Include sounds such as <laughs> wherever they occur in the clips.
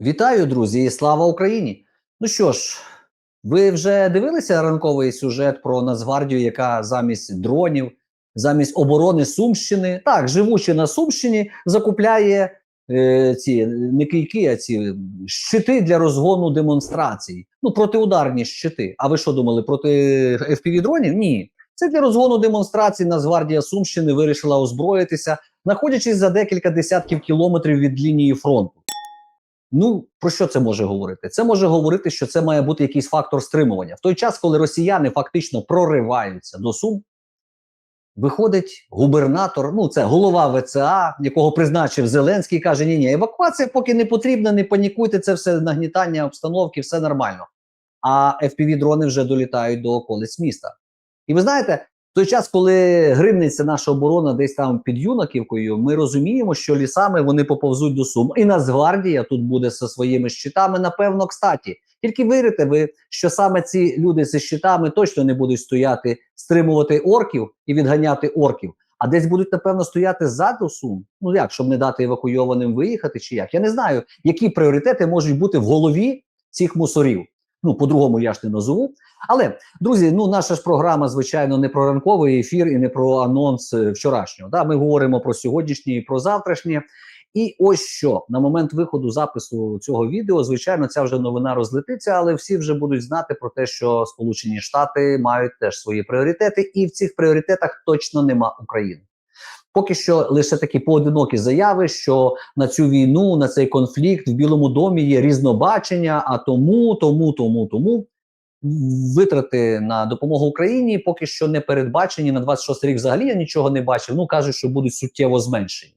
Вітаю, друзі, і слава Україні! Ну що ж, ви вже дивилися ранковий сюжет про Нацгвардію, яка замість дронів, замість оборони Сумщини, так, живучи на Сумщині, закупляє е, ці не кийки, а ці щити для розгону демонстрацій. Ну, протиударні щити. А ви що думали, проти fpv дронів? Ні. Це для розгону демонстрацій Нацгвардія Сумщини вирішила озброїтися, знаходячись за декілька десятків кілометрів від лінії фронту. Ну про що це може говорити? Це може говорити, що це має бути якийсь фактор стримування. В той час, коли росіяни фактично прориваються до Сум, виходить губернатор, ну це голова ВЦА, якого призначив Зеленський, каже: Ні, ні, евакуація поки не потрібна, не панікуйте, це все нагнітання обстановки, все нормально. А fpv дрони вже долітають до околиць міста. І ви знаєте, той час, коли гримнеться наша оборона десь там під Юнаківкою, ми розуміємо, що лісами вони поповзуть до Сум. І Нацгвардія тут буде зі своїми щитами, напевно, кстаті. Тільки вірите ви, що саме ці люди зі щитами точно не будуть стояти, стримувати орків і відганяти орків, а десь будуть, напевно, стояти ззаду Сум. Ну як, щоб не дати евакуйованим виїхати, чи як? Я не знаю, які пріоритети можуть бути в голові цих мусорів. Ну, по-другому я ж не назову. Але друзі, ну наша ж програма, звичайно, не про ранковий ефір і не про анонс е, вчорашнього. Да, ми говоримо про сьогоднішнє і про завтрашнє. І ось що на момент виходу запису цього відео, звичайно, ця вже новина розлетиться, але всі вже будуть знати про те, що Сполучені Штати мають теж свої пріоритети, і в цих пріоритетах точно нема України. Поки що лише такі поодинокі заяви, що на цю війну, на цей конфлікт в Білому домі є різнобачення, а тому, тому, тому, тому витрати на допомогу Україні поки що не передбачені. На 26 рік взагалі я нічого не бачив. Ну кажуть, що будуть суттєво зменшені.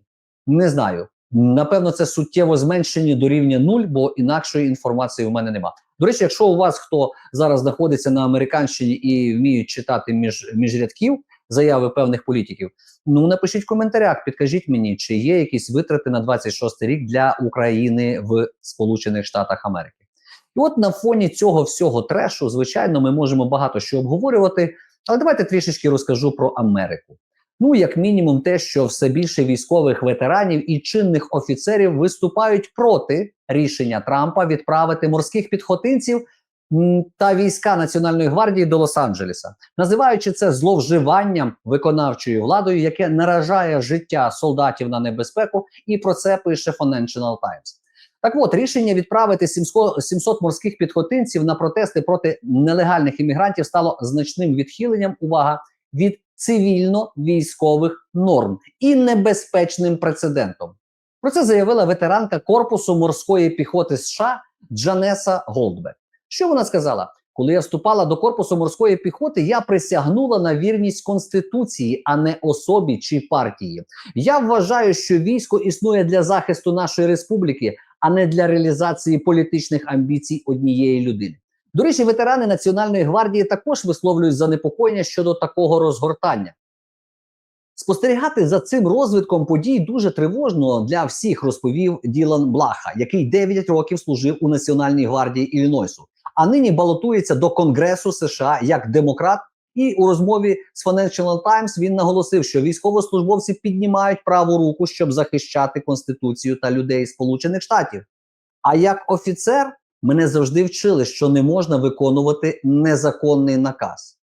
Не знаю. Напевно, це суттєво зменшені до рівня нуль, бо інакшої інформації у мене нема. До речі, якщо у вас хто зараз знаходиться на американщині і вміють читати між між рядків заяви певних політиків, ну напишіть в коментарях, підкажіть мені, чи є якісь витрати на 26 рік для України в Сполучених Штатах Америки. І от на фоні цього всього трешу, звичайно, ми можемо багато що обговорювати, але давайте трішечки розкажу про Америку. Ну, як мінімум, те, що все більше військових ветеранів і чинних офіцерів виступають проти рішення Трампа відправити морських підхотинців та війська Національної гвардії до Лос-Анджелеса, називаючи це зловживанням виконавчою владою, яке наражає життя солдатів на небезпеку, і про це пише Financial Times. Так от рішення відправити 700, 700 морських підхотинців на протести проти нелегальних іммігрантів стало значним відхиленням увага від цивільно-військових норм і небезпечним прецедентом. Про це заявила ветеранка Корпусу морської піхоти США Джанеса Голдбек. Що вона сказала? Коли я вступала до корпусу морської піхоти, я присягнула на вірність конституції, а не особі чи партії. Я вважаю, що військо існує для захисту нашої республіки, а не для реалізації політичних амбіцій однієї людини. До речі, ветерани Національної гвардії також висловлюють занепокоєння щодо такого розгортання. Спостерігати за цим розвитком подій дуже тривожно для всіх, розповів Ділан Блаха, який 9 років служив у Національній гвардії Іллінойсу, а нині балотується до Конгресу США як демократ. І у розмові з Financial Times він наголосив, що військовослужбовці піднімають праву руку, щоб захищати конституцію та людей Сполучених Штатів. А як офіцер мене завжди вчили, що не можна виконувати незаконний наказ.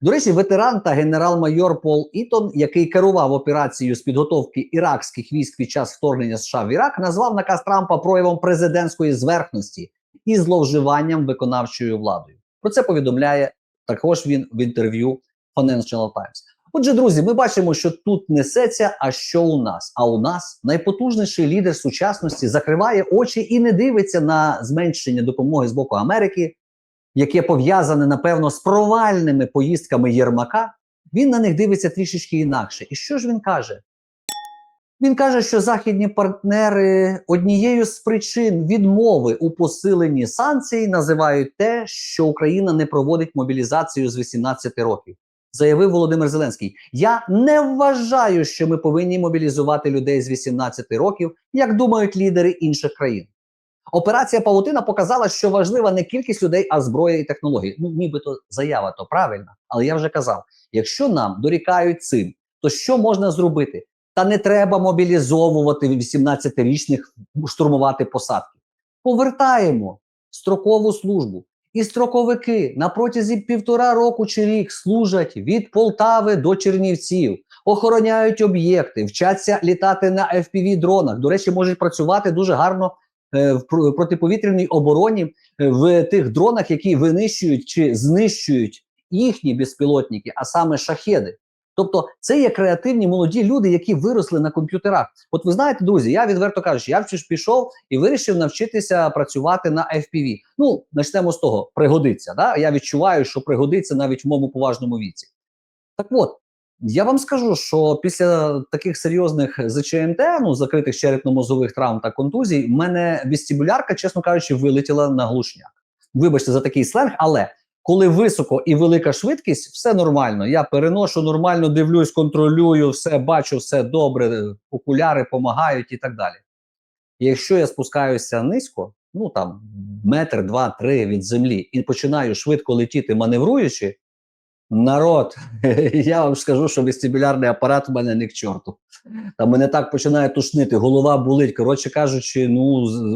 До речі, ветеран та генерал-майор Пол Ітон, який керував операцією з підготовки іракських військ під час вторгнення США в Ірак, назвав наказ Трампа проявом президентської зверхності і зловживанням виконавчою владою. Про це повідомляє також він в інтерв'ю Financial Times. Отже, друзі, ми бачимо, що тут несеться. А що у нас? А у нас найпотужніший лідер сучасності закриває очі і не дивиться на зменшення допомоги з боку Америки, яке пов'язане напевно з провальними поїздками Єрмака. Він на них дивиться трішечки інакше. І що ж він каже? Він каже, що західні партнери однією з причин відмови у посиленні санкцій називають те, що Україна не проводить мобілізацію з 18 років. Заявив Володимир Зеленський: Я не вважаю, що ми повинні мобілізувати людей з 18 років, як думають лідери інших країн. Операція Павутина показала, що важлива не кількість людей, а зброя і технології. Ну, нібито заява то правильна, але я вже казав: якщо нам дорікають цим, то що можна зробити? Та не треба мобілізовувати 18-річних штурмувати посадки. повертаємо строкову службу. І строковики на протязі півтора року чи рік служать від Полтави до Чернівців, охороняють об'єкти, вчаться літати на fpv дронах. До речі, можуть працювати дуже гарно е, в протиповітряній обороні е, в тих дронах, які винищують чи знищують їхні безпілотники, а саме шахеди. Тобто, це є креативні молоді люди, які виросли на комп'ютерах. От ви знаєте, друзі, я відверто кажучи, я ж пішов і вирішив навчитися працювати на FPV. Ну, почнемо з того, пригодиться. Да? Я відчуваю, що пригодиться навіть в моєму поважному віці. Так от, я вам скажу, що після таких серйозних ЗЧМТ, ну закритих черепно-мозових травм та контузій, в мене вестибулярка, чесно кажучи, вилетіла на глушняк. Вибачте за такий сленг, але коли високо і велика швидкість, все нормально. Я переношу нормально, дивлюсь, контролюю, все бачу, все добре, окуляри допомагають і так далі. Якщо я спускаюся низько, ну там метр, два, три від землі, і починаю швидко летіти, маневруючи, народ, <laughs> я вам скажу, що вестибулярний апарат у мене не к чорту. Там мене так починає тушнити, голова болить. Коротше кажучи, ну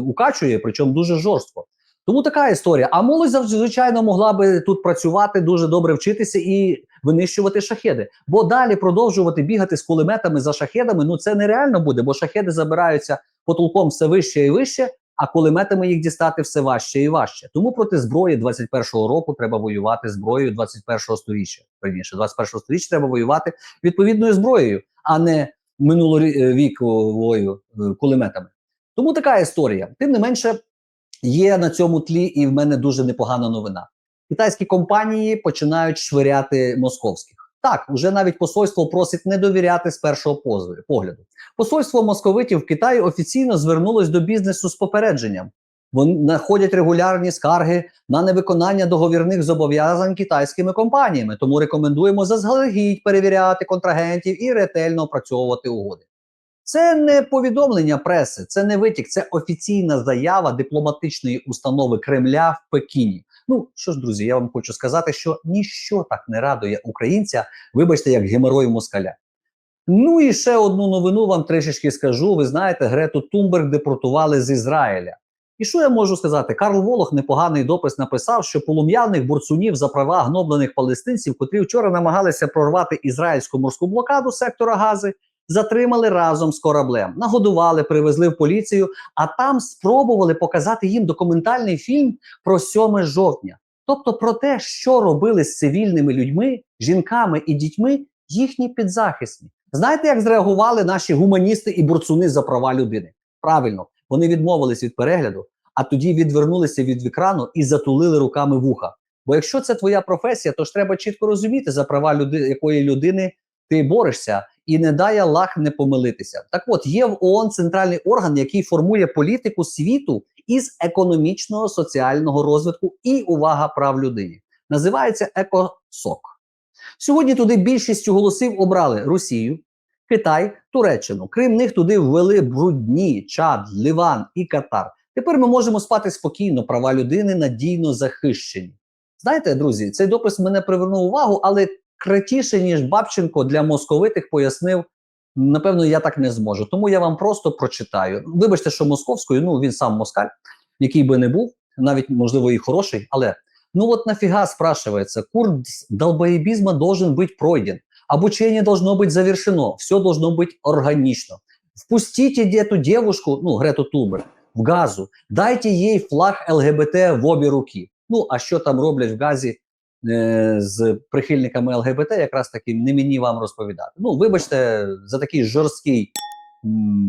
укачує, причому дуже жорстко. Тому така історія. А молодь звичайно могла би тут працювати, дуже добре вчитися і винищувати шахеди. Бо далі продовжувати бігати з кулеметами за шахедами, ну це нереально буде, бо шахеди забираються потолком все вище і вище, а кулеметами їх дістати все важче і важче. Тому проти зброї 21-го року треба воювати зброєю 21-го сторіччя. Раніше 21-го сторіччя треба воювати відповідною зброєю, а не минуловіковою е, кулеметами. Тому така історія. Тим не менше, є на цьому тлі, і в мене дуже непогана новина. Китайські компанії починають швиряти московських. Так, уже навіть посольство просить не довіряти з першого погляду. Посольство московитів в Китаї офіційно звернулось до бізнесу з попередженням. Вони знаходять регулярні скарги на невиконання договірних зобов'язань китайськими компаніями. Тому рекомендуємо заздалегідь перевіряти контрагентів і ретельно опрацьовувати угоди. Це не повідомлення преси, це не витік, це офіційна заява дипломатичної установи Кремля в Пекіні. Ну що ж, друзі, я вам хочу сказати, що ніщо так не радує українця, вибачте, як геморою москаля. Ну і ще одну новину вам трішечки скажу. Ви знаєте, Грету Тумберг депортували з Ізраїля. І що я можу сказати? Карл Волох непоганий допис написав, що полум'яних борцунів за права гноблених палестинців, котрі вчора намагалися прорвати ізраїльську морську блокаду сектора Гази, затримали разом з кораблем, нагодували, привезли в поліцію, а там спробували показати їм документальний фільм про 7 жовтня. Тобто про те, що робили з цивільними людьми, жінками і дітьми їхні підзахисні. Знаєте, як зреагували наші гуманісти і борцуни за права людини? Правильно, вони відмовились від перегляду, а тоді відвернулися від екрану і затулили руками вуха. Бо якщо це твоя професія, то ж треба чітко розуміти за права люди, якої людини ти борешся, і не дай Аллах не помилитися. Так от є в ООН центральний орган, який формує політику світу із економічного соціального розвитку і увага прав людини. Називається ЕКОСОК. Сьогодні туди більшістю голосів обрали Росію, Китай, Туреччину. Крім них туди ввели брудні, Чад, Ліван і Катар. Тепер ми можемо спати спокійно, права людини надійно захищені. Знаєте, друзі, цей допис мене привернув увагу, але кратіше, ніж Бабченко для московитих пояснив. Напевно, я так не зможу. Тому я вам просто прочитаю. Вибачте, що московською, ну він сам москаль, який би не був, навіть можливо і хороший, але ну вот нафига спрашивается, курс долбоебизма должен быть пройден, обучение должно быть завершено, все должно быть органично. Впустите эту девушку, ну Грету Тумбер, в газу, дайте їй флаг ЛГБТ в обі руки. Ну а що там роблять в газі е, з прихильниками ЛГБТ, якраз таки не мені вам розповідати. Ну, вибачте, за такий жорсткий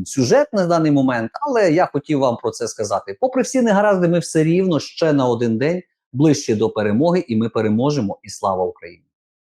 сюжет на даний момент, але я хотів вам про це сказати. Попри всі негаразди, ми все рівно ще на один день ближче до перемоги, і ми переможемо. І слава Україні!